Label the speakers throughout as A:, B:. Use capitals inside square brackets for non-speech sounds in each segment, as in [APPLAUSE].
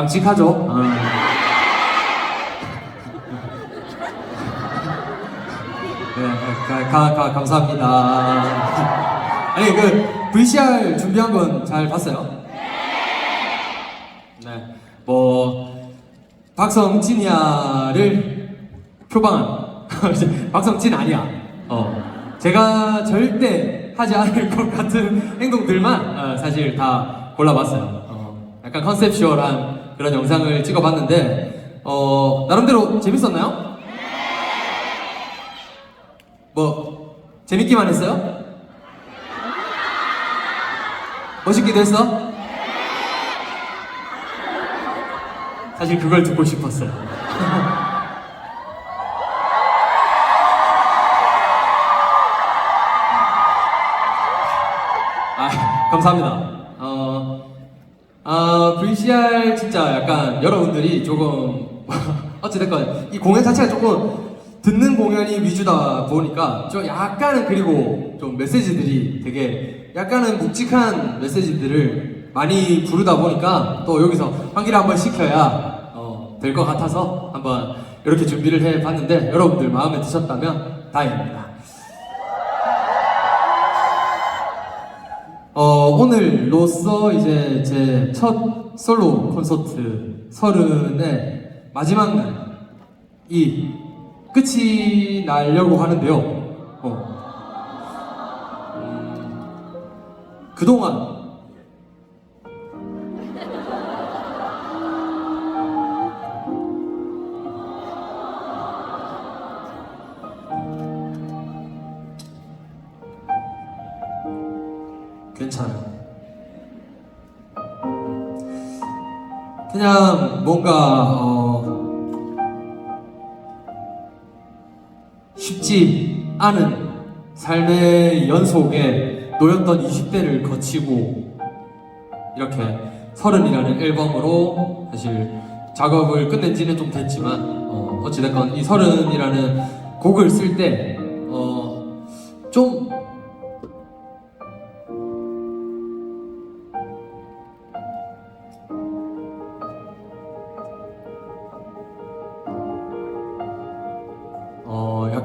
A: 깜찍하죠. 어. 네, 가, 가, 가, 감사합니다. 아니 그 VCR 준비한 건 잘 봤어요? 네. 뭐 박성진이야를 표방한 [LAUGHS] 박성진 아니야. 어. 제가 절대 하지 않을 것 같은 행동들만 어, 사실 다 골라봤어요. 어, 약간 컨셉슈얼한 그런 영상을 찍어봤는데 어, 나름대로 재밌었나요? 뭐 재밌기만 했어요? 멋있기도 했어? 사실 그걸 듣고 싶었어요. [LAUGHS] 아, 감사합니다. 어, 아, VCR 진짜 약간 여러분들이 조금, [LAUGHS] 어찌됐건, 이 공연 자체가 조금 듣는 공연이 위주다 보니까 좀 약간은 그리고 좀 메시지들이 되게 약간은 묵직한 메시지들을 많이 부르다 보니까 또 여기서 환기를 한번 시켜야 어, 될 것 같아서 한번 이렇게 준비를 해 봤는데 여러분들 마음에 드셨다면 다행입니다. 오늘로써 이제 제 첫 솔로 콘서트 서른의 마지막 날이 끝이 나려고 하는데요. 어. 음, 그동안 뭔가 어, 쉽지 않은 삶의 연속에 놓였던 20대를 거치고 이렇게 서른이라는 앨범으로 사실 작업을 끝낸 지는 좀 됐지만 어, 어찌됐건 이 서른이라는 곡을 쓸때 어, 좀 어,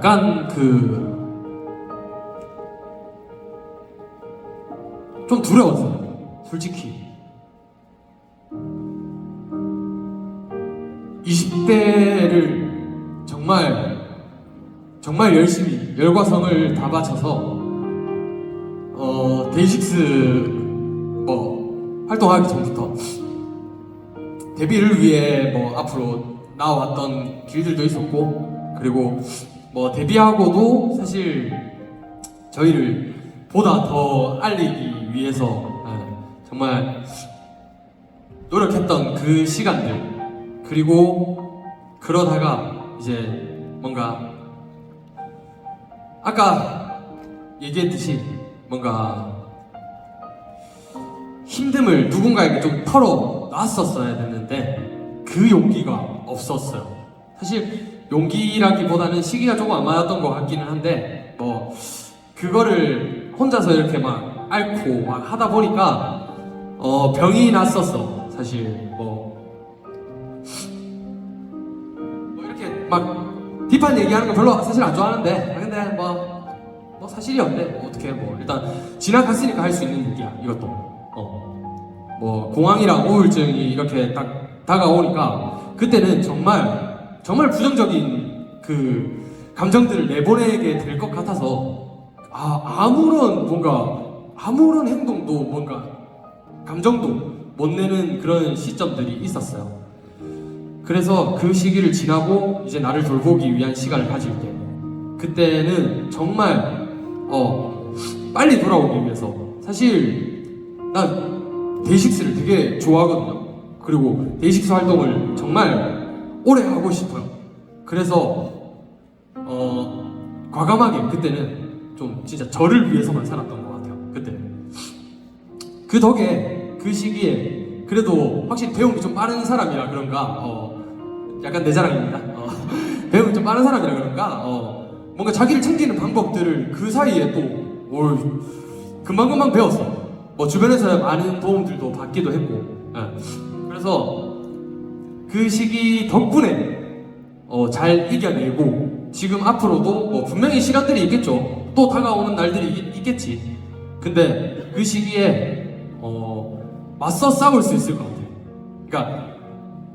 A: 약간 그, 좀 두려웠어요. 솔직히. 20대를 정말, 정말 열심히, 열과 성을 다 바쳐서, 어, 데이식스, 뭐, 활동하기 전부터, 데뷔를 위해 뭐 앞으로 나와왔던 길들도 있었고 그리고 뭐 데뷔하고도 사실 저희를 보다 더 알리기 위해서 예, 정말 노력했던 그 시간들 그리고 그러다가 이제 뭔가 아까 얘기했듯이 뭔가 힘듦을 누군가에게 좀 털어 놨었어야 됐는데 그 용기가 없었어요. 사실 용기라기보다는 시기가 조금 안 맞았던 것 같기는 한데 뭐 그거를 혼자서 이렇게 막 앓고 막 하다 보니까 어 병이 났었어. 사실 뭐, 뭐 이렇게 막 딥한 얘기하는 거 별로 사실 안 좋아하는데 아, 근데 뭐 뭐 사실이 없네. 뭐 어떻게 뭐 일단 지나갔으니까 할 수 있는 얘기야 이것도. 어. 뭐 공황이랑 우울증이 이렇게 딱 다가오니까 그때는 정말 정말 부정적인 그 감정들을 내보내게 될 것 같아서 아 아무런 뭔가 아무런 행동도 뭔가 감정도 못 내는 그런 시점들이 있었어요. 그래서 그 시기를 지나고 이제 나를 돌보기 위한 시간을 가질 때 그때는 정말 어 빨리 돌아오기 위해서 사실 난 데이식스를 되게 좋아하거든요. 그리고 데이식스 활동을 정말 오래 하고 싶어요. 그래서 어 과감하게 그때는 좀 진짜 저를 위해서만 살았던 것 같아요. 그때는 그 덕에 그 시기에 그래도 확실히 배움이 좀 빠른 사람이라 그런가 어 약간 내 자랑입니다. 어, [LAUGHS] 배움이 좀 빠른 사람이라 그런가 어 뭔가 자기를 챙기는 방법들을 그 사이에 또 올, 금방금방 배웠어. 뭐 주변에서 많은 도움들도 받기도 했고 예. 그래서 그 시기 덕분에 어, 잘 이겨내고 지금 앞으로도 뭐 분명히 시간들이 있겠죠. 또 다가오는 날들이 있, 겠지 근데 그 시기에 어, 맞서 싸울 수 있을 것 같아요. 그러니까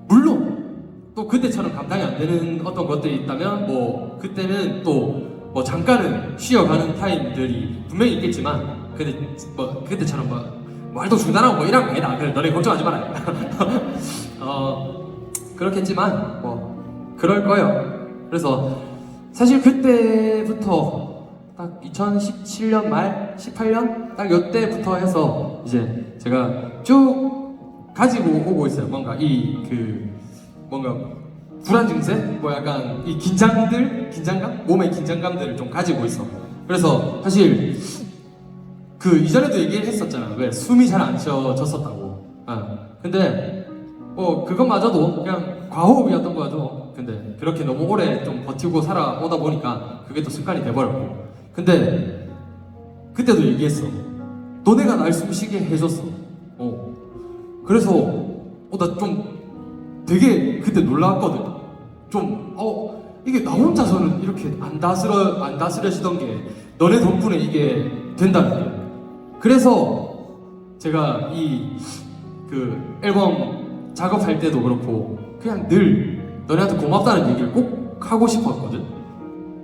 A: 물론 또 그때처럼 감당이 안 되는 어떤 것들이 있다면 뭐 그때는 또 뭐 잠깐은 쉬어가는 타임들이 분명히 있겠지만 근데 뭐 그때처럼 뭐 말도 중단하고 뭐 이런 거 아니다. 그래 너네 걱정하지 마라. [LAUGHS] 어 그렇겠지만 뭐 그럴 거예요. 그래서 사실 그때부터 딱 2017년 말 18년 딱 이때부터 해서 이제 제가 쭉 가지고 오고 있어요. 뭔가 이 그 뭔가 불안 증세, 뭐 약간 이 긴장들, 긴장감, 몸의 긴장감들을 좀 가지고 있어. 그래서 사실 그 이전에도 얘기를 했었잖아. 왜 숨이 잘 안 쉬어졌었다고. 아, 근데 뭐 그것마저도 그냥 과호흡이었던 거죠. 근데 그렇게 너무 오래 좀 버티고 살아오다 보니까 그게 또 습관이 돼버렸고. 근데 그때도 얘기했어. 너네가 날 숨쉬게 해줬어. 어. 그래서 어, 나 좀 되게 그때 놀랐거든. 좀 어. 이게 나 혼자서는 이렇게 안 다스려 안 다스려지던 게 너네 덕분에 이게 된다는 게 그래서 제가 이 그 앨범 작업할 때도 그렇고 그냥 늘 너네한테 고맙다는 얘기를 꼭 하고 싶었거든.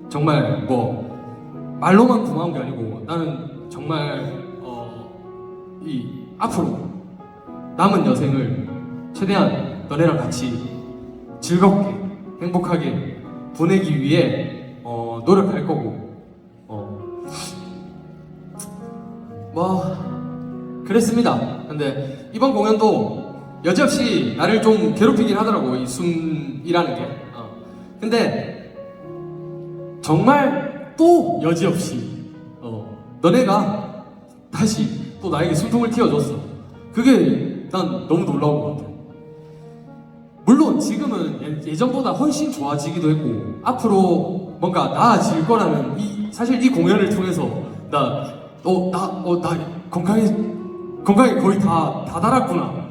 A: 정말 뭐 말로만 고마운 게 아니고 나는 정말 어, 이 앞으로 남은 여생을 최대한 너네랑 같이 즐겁게 행복하게 보내기 위해 어, 노력할 거고 어, 뭐 그랬습니다. 근데 이번 공연도 여지없이 나를 좀 괴롭히긴 하더라고 이 숨이라는 게. 어. 근데 정말 또 여지없이 어, 너네가 다시 또 나에게 숨통을 틔워줬어. 그게 난 너무 놀라운 것 같아. 물론 지금은 예- 예전보다 훨씬 좋아지기도 했고 앞으로 뭔가 나아질 거라는 이 사실 이 공연을 통해서 나 어 나 어나 건강에 건강에 거의 다다 달았구나.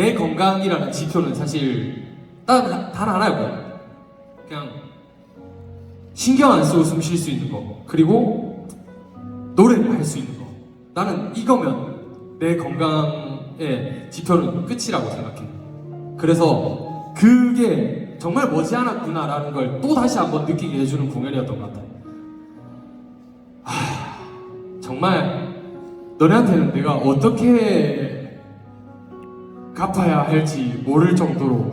A: 내 건강이라는 지표는 사실 단, 단 하나였거든. 그냥 신경 안 쓰고 숨 쉴 수 있는 거. 그리고 노래를 할 수 있는 거. 나는 이거면 내 건강의 지표는 끝이라고 생각해 그래서 그게 정말 머지않았구나라는 걸 또 다시 한번 느끼게 해주는 공연이었던 것 같아 하, 정말 너네한테는 내가 어떻게 갚아야 할지 모를 정도로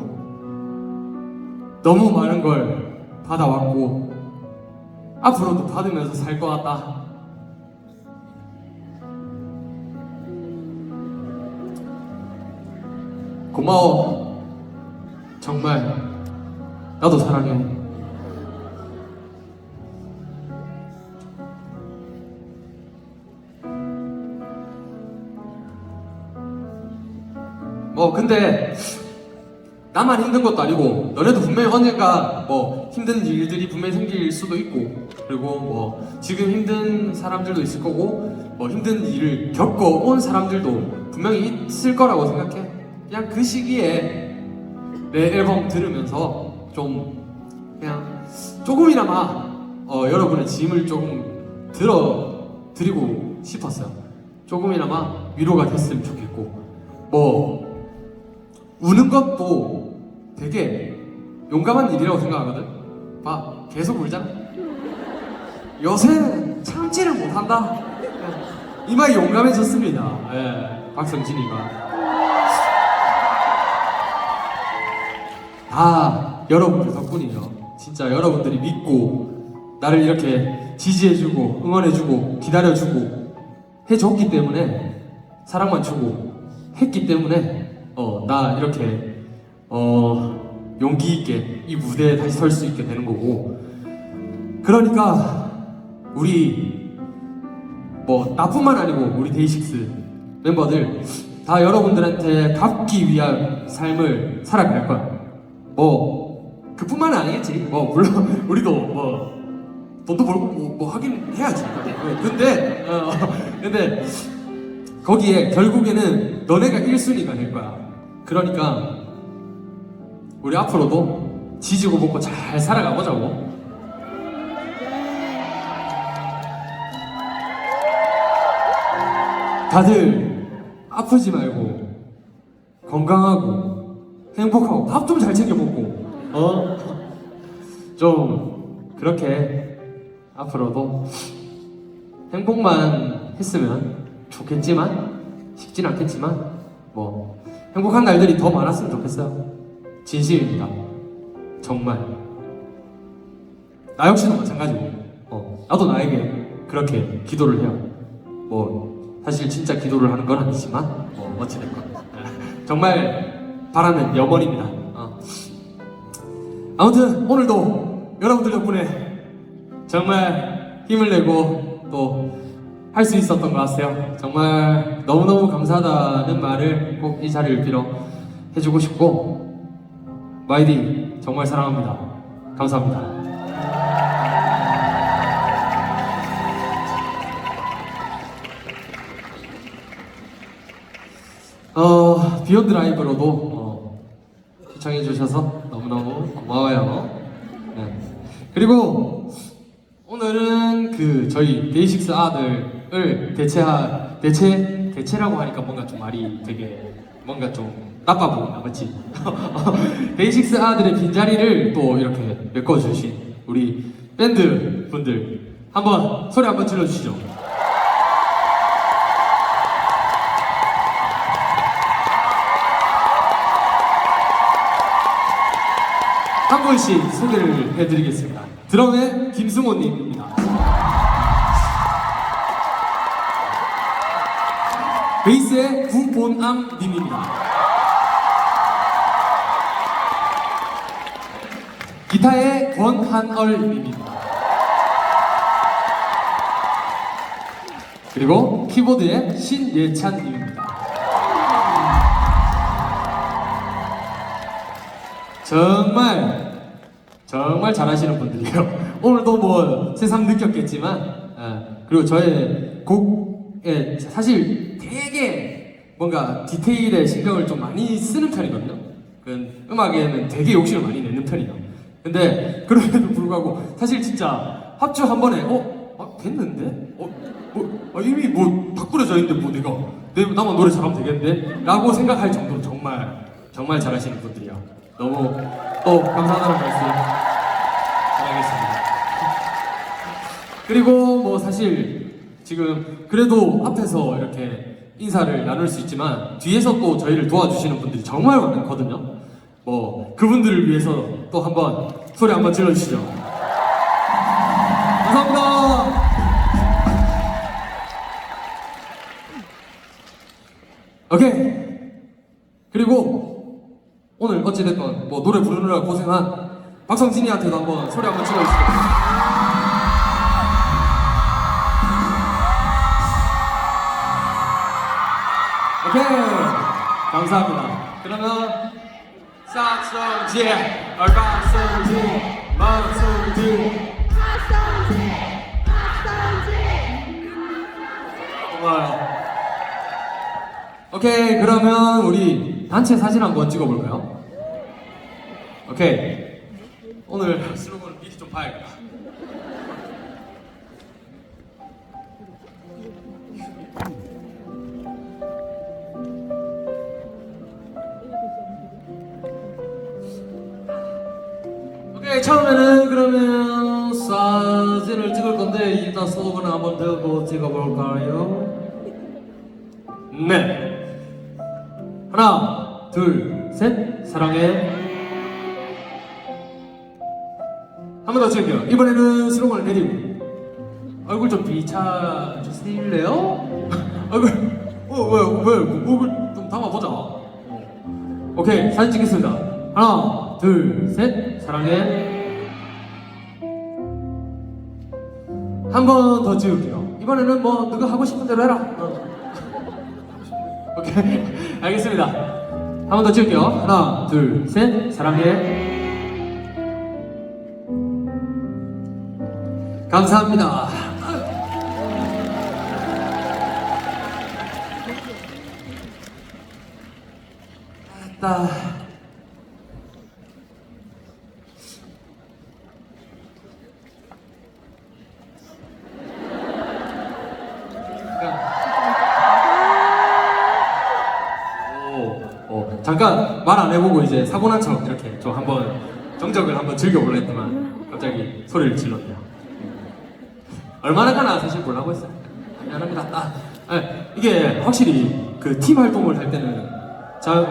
A: 너무 많은 걸 받아왔고 앞으로도 받으면서 살 것 같다. 고마워. 정말 나도 사랑해. 근데 나만 힘든 것도 아니고 너네도 분명히 언젠가 뭐 힘든 일들이 분명히 생길 수도 있고 그리고 뭐 지금 힘든 사람들도 있을 거고 뭐 힘든 일을 겪어 온 사람들도 분명히 있을 거라고 생각해. 그냥 그 시기에 내 앨범 들으면서 좀 그냥 조금이나마 어, 여러분의 짐을 조금 들어 드리고 싶었어요. 조금이나마 위로가 됐으면 좋겠고 뭐 우는 것도 되게 용감한 일이라고 생각하거든. 봐, 계속 울잖아. 요새는 참지를 못한다. 이마에 용감해졌습니다. 예, 박성진이가. 다 여러분들 덕분이에요. 진짜 여러분들이 믿고 나를 이렇게 지지해주고 응원해주고 기다려주고 해줬기 때문에 사랑만 주고 했기 때문에 어, 나 이렇게 어, 용기 있게 이 무대에 다시 설 수 있게 되는 거고 그러니까 우리 뭐 나뿐만 아니고 우리 데이식스 멤버들 다 여러분들한테 갚기 위한 삶을 살아갈 거야. 뭐 그뿐만 은 아니겠지. 뭐 물론 [LAUGHS] 우리도 뭐 돈도 벌고 뭐, 뭐 하긴 해야지. 어, 근데 어, [LAUGHS] 근데 거기에 결국에는 너네가 1순위가 될 거야. 그러니까 우리 앞으로도 지지고 볶고 잘 살아가 보자고. 다들 아프지 말고 건강하고 행복하고 밥 좀 잘 챙겨 먹고 어? 좀 그렇게 앞으로도 행복만 했으면 좋겠지만 쉽진 않겠지만 뭐 행복한 날들이 더 많았으면 좋겠어요. 진심입니다. 정말. 나 역시도 마찬가지고 어, 나도 나에게 그렇게 기도를 해요. 뭐 사실 진짜 기도를 하는 건 아니지만 뭐 어찌됐건. [LAUGHS] 정말 바라는 염원입니다. 어. 아무튼 오늘도 여러분들 덕분에 정말 힘을 내고 또 할 수 있었던 것 같아요. 정말 너무너무 감사하다는 말을 꼭 이 자리를 빌어 해주고 싶고 마이디 정말 사랑합니다. 감사합니다. 어, 비욘드 라이브로도 어, 시청해 주셔서 너무너무 고마워요. 네. 그리고 오늘은 그 저희 데이식스 아들 을 대체하 대체 대체라고 하니까 뭔가 좀 말이 되게 뭔가 좀 나빠 보인다, 맞지? 데이식스 아들의 빈 자리를 또 이렇게 메꿔주신 우리 밴드 분들 한번 소리 한번 질러주시죠. 한 분씩 소개를 해드리겠습니다. 드럼의 김승호님 베이스의 구본암 님입니다. 기타의 권한얼 님입니다. 그리고 키보드의 신예찬 님입니다. 정말 정말 잘하시는 분들이에요. [LAUGHS] 오늘도 뭐 새삼 느꼈겠지만 예, 그리고 저의 곡에 사실 되게 뭔가 디테일에 신경을 좀 많이 쓰는 편이거든요. 그 음악에는 되게 욕심을 많이 내는 편이에요. 근데 그럼에도 불구하고 사실 진짜 합주 한 번에 어? 아, 됐는데? 어? 뭐, 아, 이미 뭐다 꾸려져 있는데 뭐 내가 내, 나만 노래 잘하면 되겠는데? 라고 생각할 정도로 정말 정말 잘하시는 분들이야. 너무 또 감사하다는 말씀 전하겠습니다. 그리고 뭐 사실 지금 그래도 앞에서 이렇게 인사를 나눌 수 있지만 뒤에서 또 저희를 도와주시는 분들이 정말 많거든요. 뭐 그분들을 위해서 또 한번 소리 한번 질러주시죠. 감사합니다. 오케이. 그리고 오늘 어찌됐건 뭐 노래 부르느라 고생한 박성진이한테도 한번 소리 한번 질러주시죠. 오케이. 감사합니다. 그러면 싹성지, 얼박성지, 마성지. 고마워요. 오케이, 그러면 우리 단체 사진 한번 찍어볼까요? 오케이. 오늘 슬로건을 미리 좀 봐야겠다. 오케이, 처음에는 그러면 사진을 찍을 건데 일단 슬로건을 한번 들고 찍어볼까요? 네. 하나, 둘, 셋. 사랑해. 한 번 더 찍을게요. 이번에는 슬로건을 내리고 얼굴 좀 비춰 주실래요? [LAUGHS] 얼굴 어왜왜 목을 좀 담아보자. 오케이 사진 찍겠습니다. 하나, 둘, 셋. 사랑해. 한 번 더 찍을게요. 이번에는 뭐 누가 하고 싶은 대로 해라. 어. [LAUGHS] 오케이 알겠습니다. 한 번 더 찍을게요. 하나, 둘, 셋. 사랑해. 감사합니다. 잠깐 말 안 해보고 이제 사고 난 척 이렇게 좀 한번 정적을 한번 즐겨보려 했더만 갑자기 소리를 질렀네요. 얼마나 가나 사실 보려고 했어요. 미안합니다. 아, 아, 이게 확실히 그 팀 활동을 할 때는 자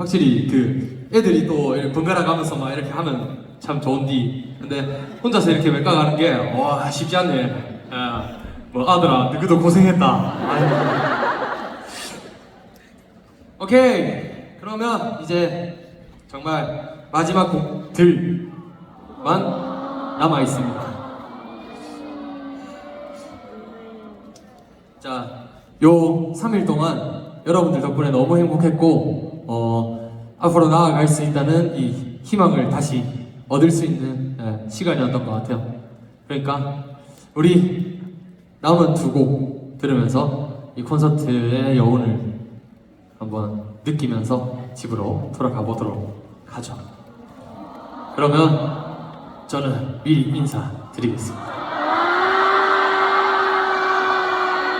A: 확실히 그 애들이 또 이렇게 번갈아 가면서 막 이렇게 하면 참 좋은디. 근데 혼자서 이렇게 외과 가는 게, 와, 쉽지 않네. 아, 뭐, 아들아, 너희도 고생했다. 아이고. 오케이. 그러면 이제 정말 마지막 곡들만 남아 있습니다. 자, 요 3일 동안 여러분들 덕분에 너무 행복했고, 어, 앞으로 나아갈 수 있다는 이 희망을 다시 얻을 수 있는 예, 시간이었던 것 같아요. 그러니까, 우리 남은 두 곡 들으면서 이 콘서트의 여운을 한번 느끼면서 집으로 돌아가 보도록 하죠. 그러면 저는 미리 인사드리겠습니다.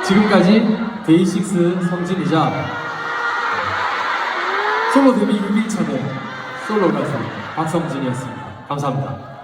A: 지금까지 데이식스 성진이자 솔로 데뷔 6일차 된 솔로 가수 박성진이었습니다. 감사합니다.